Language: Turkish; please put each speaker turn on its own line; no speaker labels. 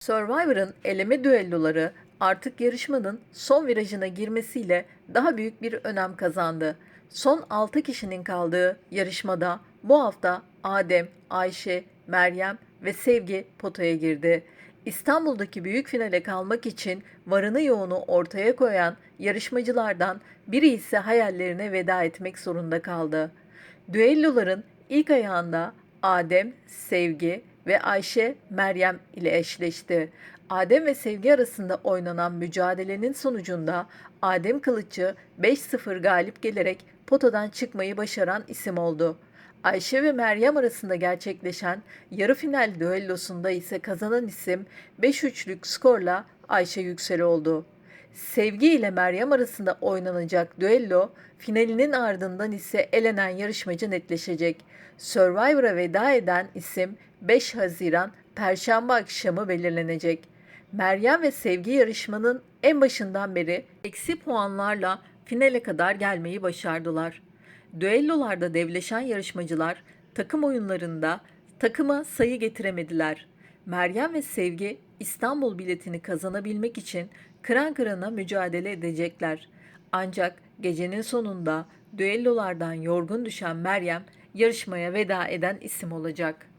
Survivor'ın eleme düelloları artık yarışmanın son virajına girmesiyle daha büyük bir önem kazandı. Son 6 kişinin kaldığı yarışmada bu hafta Adem, Ayşe, Meryem ve Sevgi potaya girdi. İstanbul'daki büyük finale kalmak için varını yoğunu ortaya koyan yarışmacılardan biri ise hayallerine veda etmek zorunda kaldı. Düelloların ilk ayağında Adem, Sevgi ve Ayşe, Meryem ile eşleşti. Adem ve Sevgi arasında oynanan mücadelenin sonucunda Adem Kılıççı 5-0 galip gelerek potadan çıkmayı başaran isim oldu. Ayşe ve Meryem arasında gerçekleşen yarı final düellosunda ise kazanan isim 5-3'lük skorla Ayşe Yüksel oldu. Sevgi ile Meryem arasında oynanacak düello finalinin ardından ise elenen yarışmacı netleşecek. Survivor'a veda eden isim 5 Haziran Perşembe akşamı belirlenecek. Meryem ve Sevgi yarışmanın en başından beri eksi puanlarla finale kadar gelmeyi başardılar. Düellolarda devleşen yarışmacılar takım oyunlarında takıma sayı getiremediler. Meryem ve Sevgi İstanbul biletini kazanabilmek için kıran kırana mücadele edecekler. Ancak gecenin sonunda düellolardan yorgun düşen Meryem yarışmaya veda eden isim olacak.